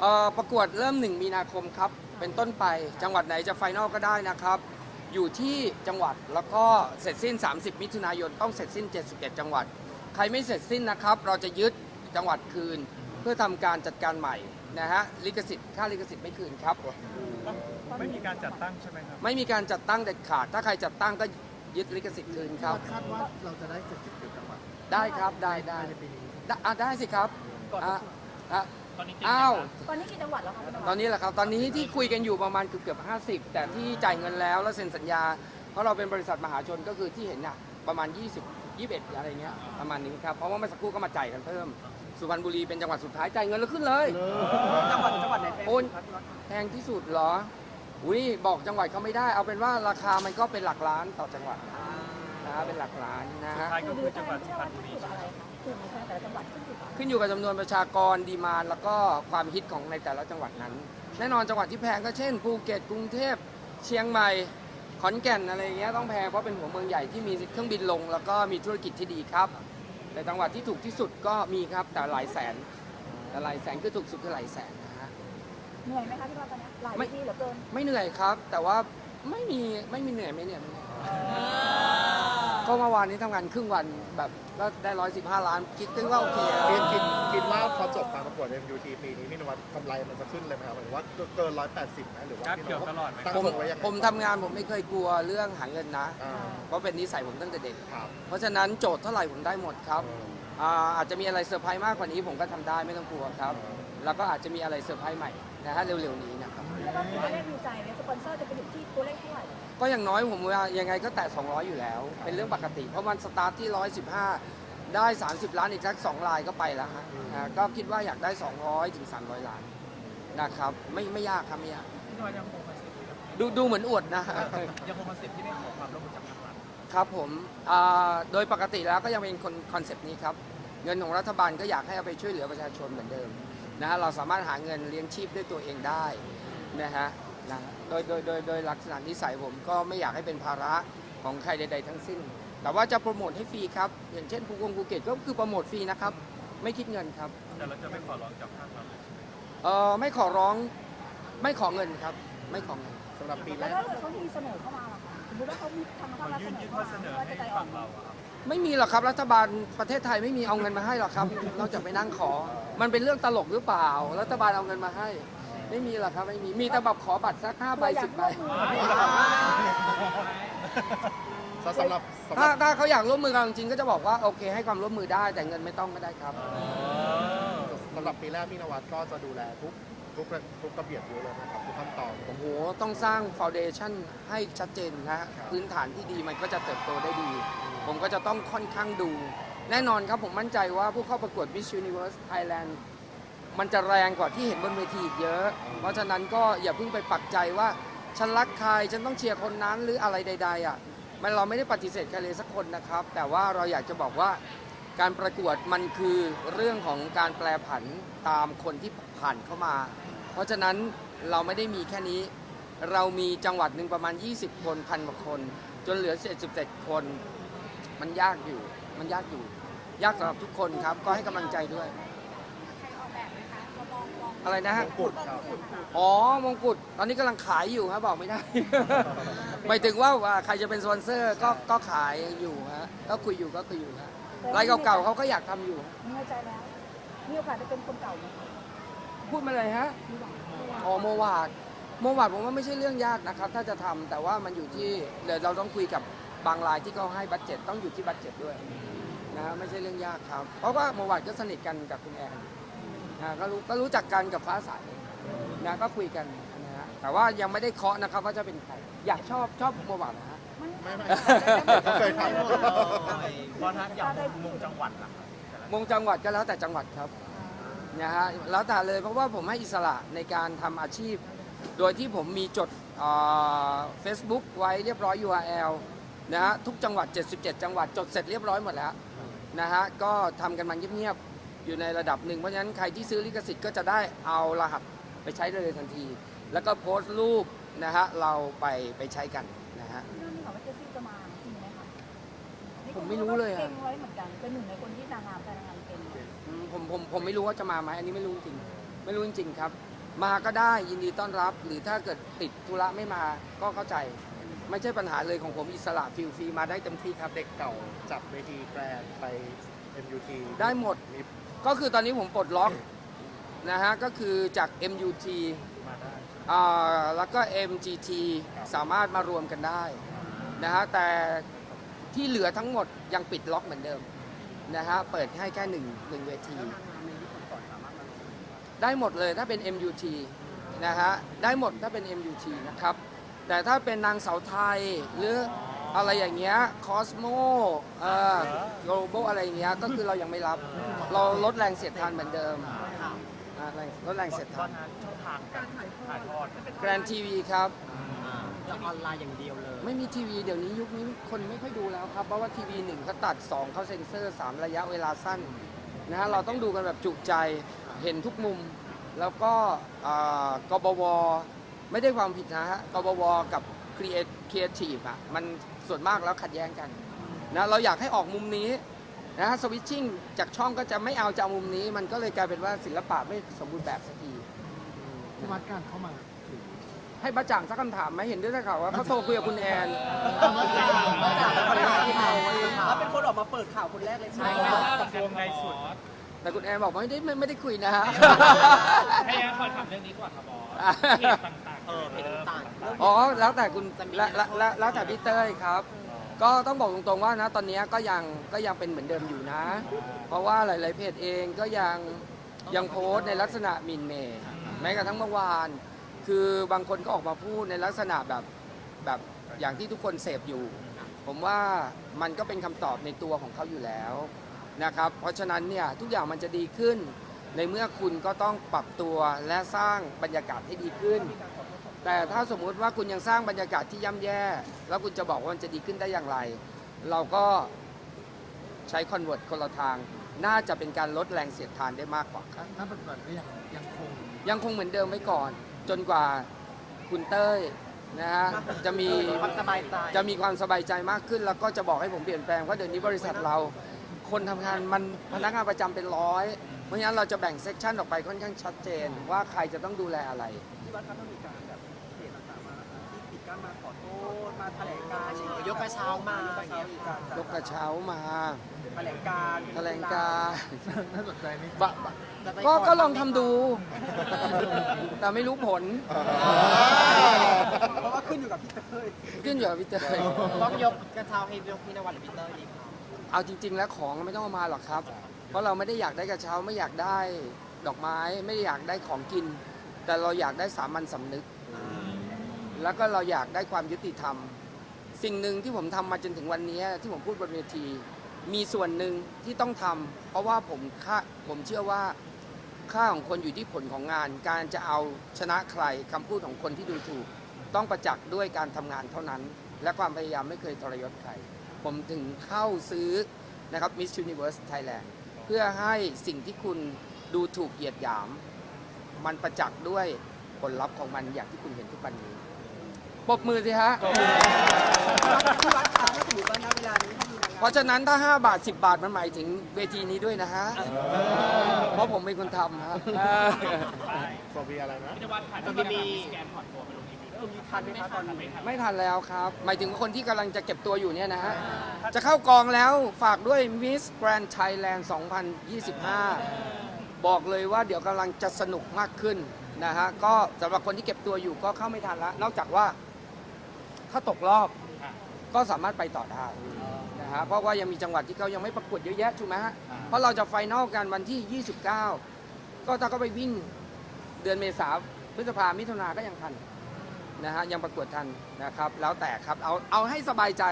เอ่อประกวดเริ่ม 1 มีนาคมครับ เป็นต้นไปจังหวัดไหนจะไฟนอลก็ได้นะครับ อยู่ที่จังหวัดแล้วก็เสร็จสิ้น 30 มิถุนายนต้องเสร็จสิ้น71จังหวัด ใครไม่เสร็จสิ้นนะครับ เราจะยึดจังหวัดคืน เพื่อทำการจัดการใหม่นะฮะลิขสิทธิ์ค่าลิขสิทธิ์ไม่คืนครับ ไม่มีการจัดตั้งใช่ไหมครับไม่มีการจัดตั้งเด็ดขาด ถ้าใครจัดตั้งก็ยึดลิขสิทธิ์คืนครับ คาดว่าเราจะได้70จังหวัดได้ครับได้ได้ในปีนี้ได้อะได้สิครับอะอะ ตอนนี้อ้าวตอนนี้กี่จังหวัดแล้วคะคุณตำรวจตอนนี้แหละครับ ตอนนี้ที่คุยกันอยู่ประมาณเกือบเกือบ50แต่ที่จ่ายเงินแล้วแล้วเซ็นสัญญา เพราะเราเป็นบริษัทมหาชนก็คือที่เห็นน่ะประมาณ 20 21 อะไรเงี้ยประมาณนี้ครับ เพราะว่าเมื่อสักครู่ก็มาจ่ายกันเพิ่ม สุพรรณบุรีเป็นจังหวัดสุดท้ายจ่ายเงินแล้วขึ้นเลย จังหวัดจังหวัดไหนแพงโอนสุดครับพี่น็อตแพงที่สุดเหรอ อุ้ยบอกจังหวัดเขาไม่ได้ เอาเป็นว่าราคามันก็เป็นหลักล้านต่อจังหวัดนะเป็นหลักล้านนะสุดฮะท้ายก็คือจังหวัดสุเชื่อพรรว่าณบุขึ้นรีอยู่กับอะไรคะ กลุ่มในแต่ละจังหวัดขึ้นอยู่กับอะไรขึ้นอยู่กับจำนวนประชากรดีมานแล้วก็ความฮิตของในแต่ละจังหวัดนั้น แน่นอนจังหวัดที่แพงก็เช่นภูเก็ตกรุงเทพเชียงใหม่ขอนแก่นอะไรอย่างเงี้ยต้องแพงเพราะเป็นหัวเมืองใหญ่ที่มีเครื่องบินลง แล้วก็มีธุรกิจที่ดีครับ แต่จังหวัดที่ถูกที่สุดก็มีครับแต่หลายแสนแต่หลายแสนคือถูกสุดคือหลายแสนนะฮะเหนื่อยไหมคะพี่น็อตตอนนี้หลายไม่ที่เหลือเกินไม่เหนื่อยครับ แต่ว่าไม่มีไม่มีเหนื่อยไม่เหนื่อยไม่เหนื่อย ก็เมื่อวานนี้ทำงานครึ่งวันแบบก็ได้ร้อยสิบห้าล้านคิดก็ว่าโอเคอะคิดคิดคิดว่าพอจบการประกวด MUT ปีนี้พี่นวัดกำไรมันจะขึ้นเลยไหมครับหมายถึงว่าเกิน180ไหมหรือว่าคาดพี่นเกี่ยววัดตลอดไหมตั้งผมตัวไว้ยังไงผมทำงานผมไม่เคยกลัวเรื่องหาเงินนะ อ่าเพราะเป็นนิสัยผมตั้งแต่เด็ก ครับ เพราะฉะนั้นโจทย์เท่าไหร่ผมได้หมดครับเอออ่าอาจจะมีอะไรเซอร์ไพรส์มากกว่านี้ผมก็ทำได้ไม่ต้องกลัวครับ แล้วก็อาจจะมีอะไรเซอร์ไพรส์ใหม่นะฮะเร็วๆนี้นะครับ แล้วก็มีตัวเลขมีใจไหมสปอนเซอร์จะไปอยู่ที่ตัวเลขเท่าไหร่ ก็อย่างน้อยผมว่ายังไงก็แตะ200 อยู่แล้ว เป็นเรื่องปกติ เพราะมันสตาร์ทที่ 115 ได้ 30 ล้านอีกสัก2ลายก็ไปแล้วฮะอ่าก็คิดว่าอยากได้ 200ถึง300 ล้านนะครับ ไม่ไม่ยากครับไม่ยาก พี่น้อยยังคงคอนเซ็ปต์ที่แบบดูดูเหมือนอวดนะฮะยังคงคอนเซ็ปต์ที่ไม่ขอความร่วมมือจากทางรัฐครับผมอ่าโดยปกติแล้วก็ยังเป็นคนคอนเซปต์นี้ครับ เงินของรัฐบาลก็อยากให้เอาไปช่วยเหลือประชาชนเหมือนเดิมนะฮะเราสามารถหาเงินเลี้ยงชีพด้วยตัวเองได้นะฮะ นะโดยโดยโดยโดยลักษณะนิสัยผมก็ไม่อยากให้เป็นภาระของใครใด ๆ ทั้งสิ้น แต่ว่าจะโปรโมทให้ฟรีครับ อย่างเช่นภูกงภูเก็ตก็คือโปรโมทฟรีนะครับ ไม่คิดเงินครับ แต่เราจะไม่ขอร้องจากภาครัฐเออไม่ขอร้องไม่ขอเงินครับ ไม่ขอเงินสำหรับปีแรแล้วก ถ้าเกิดเขามีเสนอเข้ามาล่ะคะสมมติว่าเขามีทางภาคเขารัฐยื่นเสนยื่อนเข้าข้อมาเสนอว่าให้จะใจอ่อฝั่นงเราอะครับไม่มีหรอกครับรัฐบาลประเทศไทยไม่มีเอาเงินมาให้หรอกครับ นอกจากไปนั่งขอ มันเป็นเรื่องตลกหรือเปล่า รัฐบาลเอาเงินมาให้ ไม่มีหรอกครับไม่มีมีแต่แบบขอบัตรสักห้าใบเราอยาสิกบใบร่วมมือสำหรับสำหถ้ารับถ้าเขาอยากร่วมมือกันจริงๆก็จะบอกว่าโอเค ให้ความร่วมมือได้แต่เงินไม่ต้องก็ได้ครับ สำหรับปีแรกพี่นวัดก็จะดูแลทุกทุกทุกระเบียบอยู่เลยนะครับทุกขั้นตอน โอ้โห ต้องสร้างฟ u n เดชั o นให้ชัดเจนนะฮะพื้นฐานที่ดีมันก็จะเติบโตได้ดี ผมก็จะต้องค่อนข้างดู แน่นอนครับผมมั่นใจว่าผู้เข้าประกวด Miss Universe Thailand มันจะแรงกว่าที่เห็นบนเวทีอีกเยอะ เพราะฉะนั้นก็อย่าเพิ่งไปปักใจว่า ฉันรักใครฉันต้องเชียร์คนนั้นหรืออะไรใด ๆ อะ มันเราไม่ได้ปฏิเสธใครเลยสักคนนะครับ แต่ว่าเราอยากจะบอกว่าการประกวดมันคือเรื่องของการแปลผันตามคนที่ผ่านเข้ามา เพราะฉะนั้นเราไม่ได้มีแค่นี้ เรามีจังหวัดหนึ่งประมาณ 20 คนพันกว่าคน จนเหลือ77คน มันยากอยู่ มันยากอยู่ ยากสำหรับทุกคนครับ ก็ให้กำลังใจด้วย อะไรนะฮะมงกุฎครับอ๋อ มงกุฎ ตอนนี้กำลังขายอยู่ครับบอกไม่ได้ หมายถึงว่าว่าใครจะเป็นสปอนเซอร์ก็ก็ขายอยู่ฮะ ก็คุยอยู่ก็คุยอยู่ฮะรายเก่าๆเขาก็อยากทำอยู่ มีหัวใจแล้ว มีโอกาสจะเป็นคนเก่าไหมพูดมาเลยฮะมีหวังอ๋อโมวาดโมวาดผมว่าไม่ใช่เรื่องยากนะครับ ถ้าจะทำแต่ว่ามันอยู่ที่เดี๋ยวเราต้องคุยกับบางรายที่เขาให้บัตเจ็ตต้องอยู่ที่บัตเจ็ตด้วยนะฮะไม่ใช่เรื่องยากครับ เพราะว่าโมวาดก็สนิทกันกับคุณแอน นะก็รู้ก็รู้จักกันกับฟ้าใสนะก็คุยกันนะฮะแต่ว่ายังไม่ได้เคาะนะครับว่าจะเป็นใครอยากชอบชอบโมวาดนะฮะมันไม่ไม่เขาเคยทำเพราะถ้าอย่างมุมจังหวัดล่ะครับมงจังหวัดก็แล้วแต่จังหวัดครับนะฮะแล้วแต่เลยเพราะว่าผมให้อิสระในการทำอาชีพ โดยที่ผมมีจดเฟซบุ๊กไว้เรียบร้อย URL นะฮะทุกจังหวัด 77 จังหวัดจดเสร็จเรียบร้อยหมดแล้วนะฮะก็ทำกันมาเงียบๆ อยู่ในระดับหนึ่งเพราะฉะนั้นใครที่ซื้อลิขสิทธิ์ก็จะได้เอารหัสไปใช้เลยทันที แล้วก็โพสต์รูปนะฮะเราไปไปใช้กันนะฮะ เรื่องนี้ค่ะว่าเจสซี่จะมาจริงไหมคะนี่ผมไม่รู้เลยอะ เก่งไว้เหมือนกันเป็นหนึ่งในคนที่นางงามแต่นางงามเก่งอืมผมผมผมไม่รู้ว่าจะมาไหมอันนี้ไม่รู้จริงไม่รู้จริงๆครับ มาก็ได้ยินดีต้อนรับ หรือถ้าเกิดติดธุระไม่มาก็เข้าใจ ไม่ใช่ปัญหาเลยของผมอิสระฟิลฟรีมาได้เต็มที่ครับ เด็กเก่าจับเวทีแกรนด์ไป MUT ได้หมด มี ก็คือตอนนี้ผมปลดล็อกนะฮะก็คือจาก MUT มาได้ อ่าแล้วก็ MGT สามารถมารวมกันได้นะฮะแต่ที่เหลือทั้งหมดยังปิดล็อกเหมือนเดิมนะฮะเปิดให้แค่หนึ่งหนึ่งเวที ได้หมดเลยถ้าเป็น MUT นะฮะได้หมดถ้าเป็น MUT นะครับ แต่ถ้าเป็นนางสาวไทยหรือ อะไรอย่างเงี้ยคอสโมเอ่อ global อะไรอย่างเงี้ยก็คือเรายังไม่รับ เราลดแรงเสียดทานเหมือนเดิมอ่าแรงลดแรงเสียดตทาอนนนั้นช่องทางการถ่ายทอดแกรนทีวีครับ จะออนไลน์อย่างเดียวเลย ไม่มีทีวีเดี๋ยวนี้ยุคนี้คนไม่ค่อยดูแล้วครับ เพราะว่าทีวีหนึ่งเขาตัด 2เขาเซ็นเซอร์ 3 ระยะเวลาสั้นนะฮะเราต้องดูกันแบบจุใจเห็นทุกมุม แล้วก็อ่ากบวไม่ได้ความผิดนะฮะกบวกับครีเอททีฟอะมัน ส่วนมากแล้วขัดแย้งกันนะเราอยากให้ออกมุมนี้นะฮะสวิตชิ่งจากช่องก็จะไม่เอาจะเอามุมนี้ มันก็เลยกลายเป็นว่าศิลปะไม่สมบูรณ์แบบสักทีที่วัดการเข้ามา ให้ประจ่างสักคำถามไหมเห็นด้วยได้ข่าวว่าเขาโทรคุยกับคุณแอนแล้วเป็นคนออกมาเปิดข่าวคนแรกเลยใช่ไหมกระทรวงในสุดแต่คุณแอนบอกว่าไม่ได้ไม่ไม่ได้คุยนะฮะให้แอนขอถามเรื่องนี้ก่อนครับบอสเพจต่างๆ เออเพจต่างๆเรื่องอ๋อแล้วแต่คุณและและและแล้วแต่พี่เต้ยครับ ก็ต้องบอกตรงๆว่านะตอนนี้ก็ยังก็ยังเป็นเหมือนเดิมอยู่นะ เพราะว่าหลาย ๆ เพจเองก็ยังยังโพสต์ในลักษณะหมินเมย์แม้กระทั่งเมื่อวาน คือบางคนก็ออกมาพูดในลักษณะแบบแบบอย่างที่ทุกคนเสพอยู่ ผมว่ามันก็เป็นคำตอบในตัวของเขาอยู่แล้วนะครับ เพราะฉะนั้นเนี่ยทุกอย่างมันจะดีขึ้น ในเมื่อคุณก็ต้องปรับตัวและสร้างบรรยากาศให้ดีขึ้น แต่ถ้าสมมุติว่าคุณยังสร้างบรรยากาศที่ย่ำแย่ แล้วคุณจะบอกว่ามันจะดีขึ้นได้อย่างไร เราก็ใช้คอนเวิร์ตคนละทาง น่าจะเป็นการลดแรงเสียดทานได้มากกว่าครับณปัจจุบันก็ยังยังคงยังคงเหมือนเดิมไว้ก่อน จนกว่าคุณเต้ยนะฮะจะมีความสบายใจจะมีความสบายใจมากขึ้น แล้วก็จะบอกให้ผมเปลี่ยนแปลงเพราะเดี๋ยวนี้บริษัทเรา คนทำงานมันพนักงานประจำเป็นร้อย เพราะฉะนั้นเราจะแบ่งเซกชันออกไปค่อนข้างชัดเจนว่าใครจะต้องดูแลอะไร ที่วัดครับต้องมีการแบบเพจต่างๆมาที่ปิดกั้นมาขอโทษมาแถลงการณ์ยกกระเช้ามาอย่างเงี้ยยกกระเช้ามาแถลงการณ์แถลงการน่าสนใจนี่บะบะก็ก็ลองทำดู แต่ไม่รู้ผล เพราะว่าขึ้นอยู่กับพี่เต้ยขึ้นอยู่กับพี่เตยต้องยกกระเช้าให้ยกพี่นวัดหรือพี่เต้ยดีครับเอาจริง ๆ แล้วของไม่ต้องเอามาหรอกครับ เพราะเราไม่ได้อยากได้กระเช้าไม่อยากได้ดอกไม้ ไม่ได้อยากได้ของกิน แต่เราอยากได้สามัญสำนึก แล้วก็เราอยากได้ความยุติธรรม สิ่งหนึ่งที่ผมทำมาจนถึงวันนี้ที่ผมพูดบนเวที มีส่วนหนึ่งที่ต้องทำเพราะว่าผมค่าผมเชื่อว่าค่าของคนอยู่ที่ผลของงาน การจะเอาชนะใครคำพูดของคนที่ดูถูก ต้องประจักษ์ด้วยการทำงานเท่านั้น และความพยายามไม่เคยทรยศใคร ผมถึงเข้าซื้อนะครับ Miss Universe Thailand เพื่อให้สิ่งที่คุณดูถูกเหยียดหยาม มันประจักษ์ด้วยผลลัพธ์ของมันอย่างที่คุณเห็นทุกวันนี้ปรบมือสิฮะ ที่วัดคะถ้าสมมติว่าณเวลานี้ถ้ามีนางงามเพราะฉะนั้นถ้า 5 บาท 10 บาทมันหมายถึงเวทีนี้ด้วยนะฮะ เพราะผมเป็นคนทำฮะ โซบีอะไรนะพิจวัตรผ่านที่มีสแกนถอนตัวไปลงอีพี เออมีทันไหมคะตอนนี้ไม่ทันแล้วครับ หมายถึงคนที่กำลังจะเก็บตัวอยู่เนี่ยนะฮะ จะเข้ากองแล้วฝากด้วย Miss Grand Thailand 2025 บอกเลยว่าเดี๋ยวกำลังจะสนุกมากขึ้นนะฮะ ก็สำหรับคนที่เก็บตัวอยู่ก็เข้าไม่ทันละ นอกจากว่า ถ้าตกรอบก็สามารถไปต่อได้นะฮะ เพราะว่ายังมีจังหวัดที่เขายังไม่ประกวดเยอะแยะถูกไหมฮะ เพราะเราจะไฟนอลกันวันที่ 29 ก็ถ้าก็ไปวิ่งเดือนเมษาพฤษภามิถุนาก็ยังทัน นะฮะยังประกวดทันนะครับ แล้วแต่ครับเอาเอาให้สบายใจ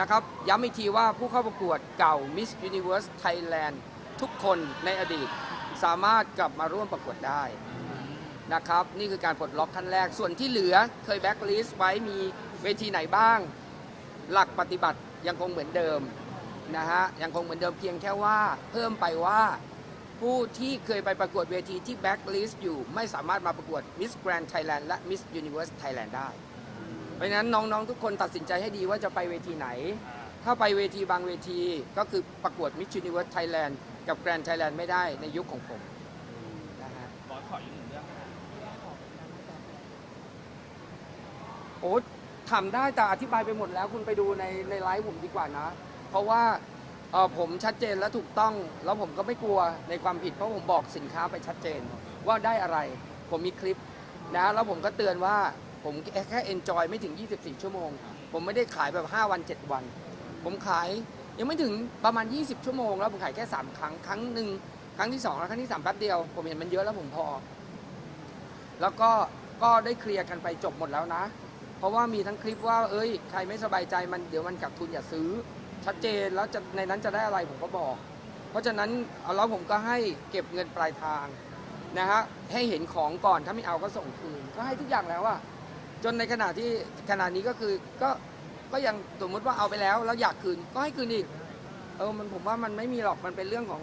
นะครับ ย้ำอีกทีว่าผู้เข้าประกวดเก่า Miss Universe Thailand ทุกคนในอดีตสามารถกลับมาร่วมประกวดได้นะครับ นี่คือการปลดล็อกขั้นแรกส่วนที่เหลือเคยแบ็กลิสต์ไว้มีเวทีไหนบ้าง หลักปฏิบัติยังคงเหมือนเดิมนะฮะยังคงเหมือนเดิมเพียงแค่ว่าเพิ่มไปว่า ผู้ที่เคยไปประกวดเวทีที่แบ็กลิสต์อยู่ไม่สามารถมาประกวดมิสแกรนด์ไทยแลนด์และ Miss Universe Thailand ได้ เพราะฉะนั้นน้องๆ ทุกคนตัดสินใจให้ดีว่าจะไปเวทีไหน ถ้าไปเวทีบางเวทีก็คือประกวด Miss Universe Thailand กับแกรนด์ไทยแลนด์ไม่ได้ในยุคของผมนะฮะบอขออีกหนึ่งเรื่องโอ้ทำได้แต่อธิบายไปหมดแล้วคุณไปดูในในไลฟ์ผมดีกว่านะ เพราะว่า เออผมชัดเจนและถูกต้อง แล้วผมก็ไม่กลัวในความผิดเพราะผมบอกสินค้าไปชัดเจน ว่าได้อะไร ผมมีคลิปนะแล้วผมก็เตือนว่าผมแค่แค่ enjoy ไม่ถึง 24 ชั่วโมง ผมไม่ได้ขายแบบ 5 วัน 7 วัน ผมขายยังไม่ถึงประมาณ 20 ชั่วโมง แล้วผมขายแค่ 3 ครั้ง ครั้งหนึ่งครั้งที่2แล้วครั้งที่3แป๊บเดียว ผมเห็นมันเยอะแล้วผมพอ แล้วก็ก็ได้เคลียร์กันไปจบหมดแล้วนะ เพราะว่ามีทั้งคลิปว่า เอ้ย ใครไม่สบายใจมันเดี๋ยวมันกลับทุนอย่าซื้อ ชัดเจนแล้วจะในนั้นจะได้อะไรผมก็บอก เพราะฉะนั้นเอาแล้วผมก็ให้เก็บเงินปลายทางนะฮะให้เห็นของก่อนถ้าไม่เอาก็ส่งคืนก็ให้ทุกอย่างแล้วอะจนในขณะที่ขณะนี้ก็คือก็ก็ยังสมมติว่าเอาไปแล้วแล้วอยากคืนก็ให้คืนอีกเออมันผมว่ามันไม่มีหรอกมันเป็นเรื่องของ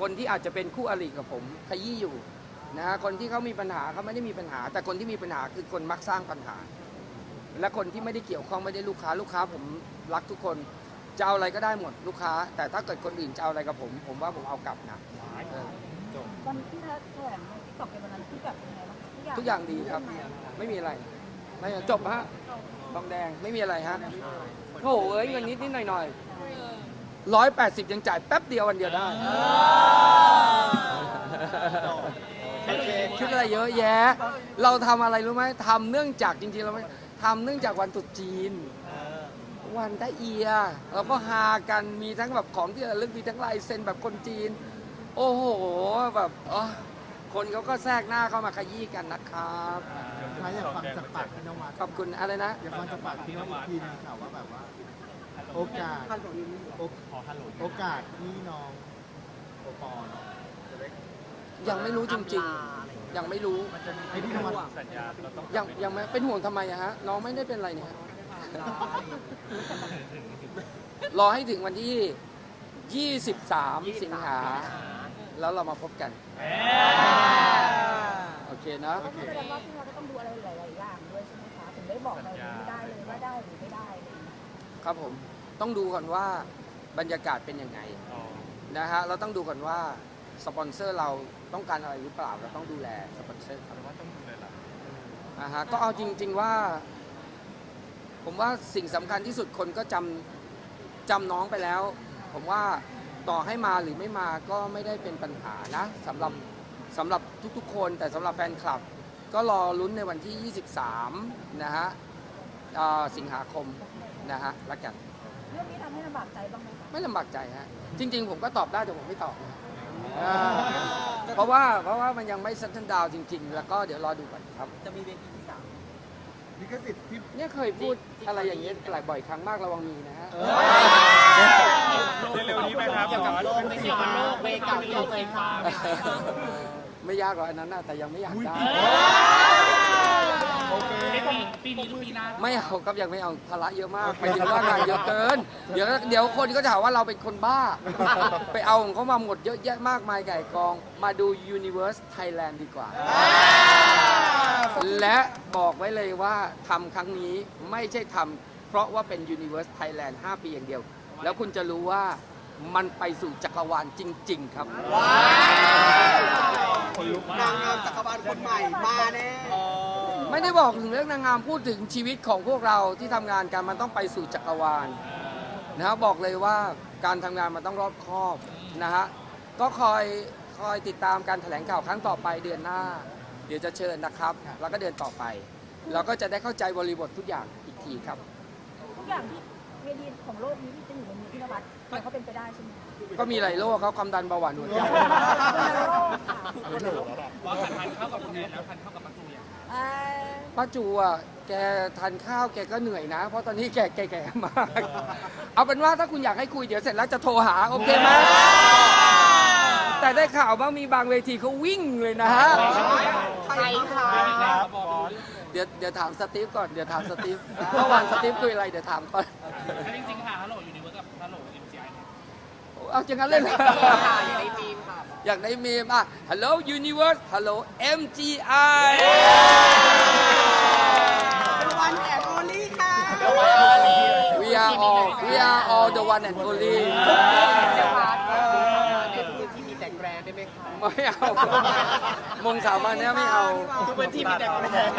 คนที่อาจจะเป็นคู่อริกับผมขยี้อยู่นะฮะคนที่เขามีปัญหาเขาไม่ได้มีปัญหา แต่คนที่มีปัญหาคือคนมักสร้างปัญหา และคนที่ไม่ได้เกี่ยวข้องไม่ได้ลูกค้าลูกค้าผมรักทุกคน จะเอาอะไรก็ได้หมดลูกค้า แต่ถ้าเกิดคนอื่นจะเอาอะไรกับผม ผมว่าผมเอากลับนะเออวันที่แถลงในทิกตอกในวันนั้นที่แบบเป็นไงบ้างทุกอย่างดีครับ ไม่มีอะไรไม่จบฮะทองแดงไม่มีอะไรฮะโถเอ้ยเงินนิดนิดหน่อยหน่อยร้อยแปดสิบยังจ่ายแป๊บเดียววันเดียวได้คิดอะไรเยอะแยะ เราทำอะไรรู้ไหมทำเนื่องจากจริงๆเราไม่ทำเนื่องจากวันตรุษจีน วันได้เอียเราก็ฮากันมีทั้งแบบของที่ระลึกมีทั้งลายเซ็นแบบคนจีน โอ้โหแบบอ๋อคนเขาก็แทรกหน้าเข้ามาขยี้กันนะครับถ้าอยากฟังจากปากพี่นวัดขอบคุณอะไรนะอยากฟังจากปากพี่นวัดอีกทีนึงค่ะว่าแบบว่า โอกาสโอกโอกาสที่น้องโอปอเนาะจะได้ยังไม่รู้จริง ๆ ยังไม่รู้ให้พี่นวัดสัญญาเราต้องยังยังไม่เป็นห่วงทำไมอะฮะน้องไม่ได้เป็นอะไรเนี่ย ฮะรอให้ถึงวันที่ 23 สิงหา แล้วเรามาพบกัน โอเคนะ ก็แสดงว่าพี่เราก็ต้องดูอะไรหลายๆอย่างด้วยใช่ไหมคะถึงได้บอกเราไม่ได้เลยว่าได้หรือไม่ได้อะไรอย่างเงี้ยครับผม ต้องดูก่อนว่าบรรยากาศเป็นยังไงนะฮะ เราต้องดูก่อนว่าสปอนเซอร์เราต้องการอะไรหรือเปล่า เราต้องดูแลสปอนเซอร์ครับว่าต้องดูเลยล่ะอ่าฮะ ก็เอาจริง ๆว่า ผมว่าสิ่งสำคัญที่สุดคนก็จำจำน้องไปแล้ว ผมว่าต่อให้มาหรือไม่มาก็ไม่ได้เป็นปัญหานะสำหรับสำหรับทุกๆ คนแต่สำหรับแฟนคลับ ก็รอลุ้นในวันที่ 23 นะฮะอ่าสิงหาคมนะฮะละกันเรื่องนี้ทำให้ลำบากใจบ้างไหมคะไม่ลำบากใจฮะจริง ๆ ผมก็ตอบได้แต่ผมไม่ตอบนะอ่าเพราะว่าเพราะว่ามันยังไม่ซั t ท l e ดาวจริง ๆ แล้วก็เดี๋ยวรอดูก่อนครับจะมีเวทีที่สาม ลิขสิทธิ์ที่เนี่ยเคยพูดอะไรอย่างนี้หลายบ่อยครั้งมากระวังมีนะฮะ เร็วๆนี้ไหมครับ เกี่ยวกับโลกไม่เกี่ยวกับโลกเวกับโลกไฟฟ้า ไม่ยากหรอกอันนั้นนะแต่ยังไม่อยากได้ โอเคปีนี้หรือปีหน้าไม่เอาครับยังไม่เอาภาระเยอะมากไปถึงว่างานเยอะเกิน เดี๋ยวเดี๋ยวคนก็จะหาว่าเราเป็นคนบ้า ไปเอาของเขามาหมดเยอะแยะมากมายไก่กอง มาดู Universe Thailand ดีกว่า และบอกไว้เลยว่าทำครั้งนี้ไม่ใช่ทำเพราะว่าเป็น Universe Thailand 5 ปีอย่างเดียว แล้วคุณจะรู้ว่ามันไปสู่จักรวาลจริง ๆ ครับ นางงามจักรวาลคนใหม่มาแน่ไม่ได้บอกถึงเรื่องนางงามพูดถึงชีวิตของพวกเราที่ทำงานกันมันต้องไปสู่จักรวาลนะครับบอกเลยว่าการทำงานมันต้องรอบคอบนะฮะก็คอยคอยติดตามการแถลงข่าวครั้งต่อไปเดือนหน้า เดี๋ยวจะเชิญนะครับ แล้วก็เดือนต่อไป เราก็จะได้เข้าใจบริบททุกอย่างอีกทีครับ ทุกอย่างที่ เวทีของโลกนี้ที่จะอยู่ในมือพี่นวัดมันเขาเป็นไปได้ใช่ไหมคะก็มีหลายโรคเขาความดันเบาหวานหัวใจเป็นโลกค่ะอันนี้ถูกแล้วล่ะว่าทานข้าวกับคุณแอนแล้วทานข้าวกับป้าจูยังเอ่อป้าจูอะแกทานข้าวแกก็เหนื่อยนะ เพราะตอนนี้แกแก่ๆมาก เอาเป็นว่าถ้าคุณอยากให้คุยเดี๋ยวเสร็จแล้วจะโทรหาโอเคไหมแต่ได้ข่าวว่ามีบางเวทีเขาวิ่งเลยนะฮะ ใครคะครับบอสเดี๋ยวเดี๋ยวถามสตีฟก่อนเดี๋ยวถามสตีฟเมื่อวานสตีฟคุยอะไรเดี๋ยวถามก่อนแล้วจริงๆค่ะฮัลโหลยูนิเวิร์สกับฮัลโหลเอ็มซีไอเนี่ยเอาจังงั้นเลยเหรอค่ะอยู่ในทีมค่ะอยากได้เมมอะ Hello Universe Hello MGI วันแอนโอลี่ค่ะ We are all We are all the one and only เดี๋ยวมาในพื้นที่มีแต่แกรนได้ไหมคะไม่เอามงสามวันเนี้ยไม่เอา ทุกพื้นที่มีแต่แกรน